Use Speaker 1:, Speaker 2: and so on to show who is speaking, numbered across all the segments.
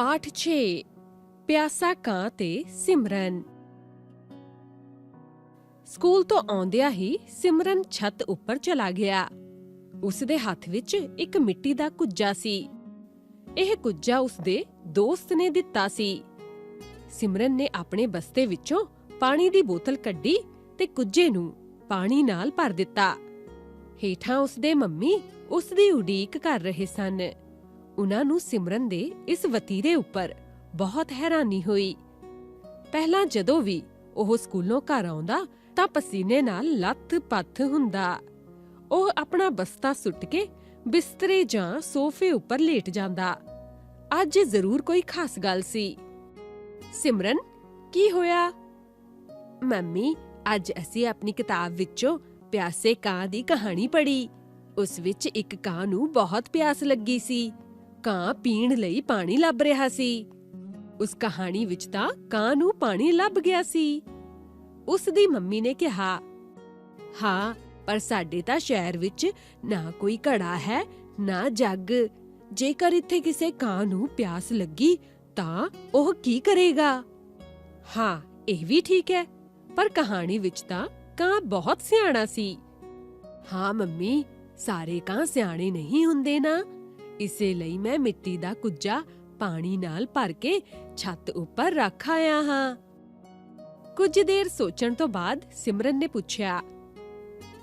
Speaker 1: ਪਾਠ 6 ਪਿਆਸਾ ਕਾਂ ਤੇ ਸਿਮਰਨ। ਸਕੂਲ ਤੋਂ ਆਉਂਦਿਆਂ ਹੀ ਸਿਮਰਨ ਛੱਤ ਉੱਪਰ ਚਲਾ ਗਿਆ। ਉਸ ਦੇ ਹੱਥ ਵਿੱਚ ਇੱਕ ਮਿੱਟੀ ਦਾ ਕੁੱਜਾ ਸੀ। ਇਹ ਕੁੱਜਾ ਉਸ ਦੇ ਦੋਸਤ ਨੇ ਦਿੱਤਾ ਸੀ। ਸਿਮਰਨ ਨੇ ਆਪਣੇ ਬਸਤੇ ਵਿੱਚੋਂ ਪਾਣੀ ਦੀ ਬੋਤਲ ਕੱਢੀ ਤੇ ਕੁੱਜੇ ਨੂੰ ਪਾਣੀ ਨਾਲ ਭਰ ਦਿੱਤਾ। ਹੇਠਾਂ ਉਸ ਦੇ ਮੰਮੀ ਉਸ ਦੀ ਉਡੀਕ ਕਰ ਰਹੇ ਸਨ। ਉਹਨਾਂ ਨੂੰ ਸਿਮਰਨ ਦੇ ਇਸ ਵਤੀਰੇ ਉੱਪਰ ਬਹੁਤ ਹੈਰਾਨੀ ਹੋਈ। ਪਹਿਲਾਂ ਜਦੋਂ ਵੀ ਉਹ ਸਕੂਲੋਂ ਘਰ ਆਉਂਦਾ ਤਾਂ ਪਸੀਨੇ ਨਾਲ ਲੱਥ-ਪੱਥ ਹੁੰਦਾ। ਉਹ ਆਪਣਾ ਬਸਤਾ ਸੁੱਟ ਕੇ ਬਿਸਤਰੇ ਜਾਂ ਸੋਫੇ ਉੱਪਰ ਲੇਟ ਜਾਂਦਾ। ਅੱਜ ਜ਼ਰੂਰ ਕੋਈ ਖਾਸ ਗੱਲ ਸੀ। ਸਿਮਰਨ, ਕੀ ਹੋਇਆ? ਮੰਮੀ, ਅੱਜ ਅਸੀਂ ਆਪਣੀ ਕਿਤਾਬ ਵਿੱਚੋਂ ਪਿਆਸੇ ਕਾਂ ਦੀ ਕਹਾਣੀ ਪੜ੍ਹੀ। ਉਸ ਵਿੱਚ ਇੱਕ ਕਾਂ ਨੂੰ ਬਹੁਤ ਪਿਆਸ ਲੱਗੀ ਸੀ। ਕਾਂ ਪੀਣ ਲਈ ਪਾਣੀ ਲੱਭ ਰਿਹਾ ਸੀ। ਉਸ ਕਹਾਣੀ ਵਿੱਚ ਤਾਂ ਕਾਂ ਨੂੰ ਪਾਣੀ ਲੱਭ ਗਿਆ ਸੀ। ਉਸ ਦੀ ਮੰਮੀ ਨੇ ਕਿਹਾ, ਹਾਂ, ਪਰ ਸਾਡੇ ਤਾਂ ਸ਼ਹਿਰ ਵਿੱਚ ਨਾ ਕੋਈ ਘੜਾ ਹੈ, ਨਾ ਜੱਗ। ਜੇਕਰ ਇੱਥੇ ਕਿਸੇ ਕਾਂ ਨੂੰ ਪਿਆਸ ਲੱਗੀ, ਤਾਂ ਉਹ ਕੀ ਕਰੇਗਾ? ਹਾਂ, ਇਹ ਵੀ ਠੀਕ ਹੈ, ਪਰ ਕਹਾਣੀ ਵਿੱਚ ਤਾਂ ਕਾਂ ਬਹੁਤ ਸਿਆਣਾ ਸੀ। ਹਾਂ ਮੰਮੀ, ਸਾਰੇ ਕਾਂ ਸਿਆਣੇ ਨਹੀਂ ਹੁੰਦੇ ਨਾ। ਇਸੇ ਲਈ ਮੈਂ ਮਿੱਟੀ ਦਾ ਕੁੱਜਾ ਪਾਣੀ ਨਾਲ ਭਰ ਕੇ ਛੱਤ ਉੱਪਰ ਰੱਖ ਆਇਆ ਹਾਂ। ਕੁਝ ਦੇਰ ਸੋਚਣ ਤੋਂ ਬਾਅਦ ਸਿਮਰਨ ਨੇ ਪੁੱਛਿਆ,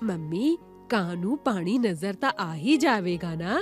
Speaker 1: ਮੰਮੀ ਕਾਂ ਨੂੰ ਪਾਣੀ ਨਜ਼ਰ ਤਾਂ ਆ ਹੀ ਜਾਵੇਗਾ ਨਾ?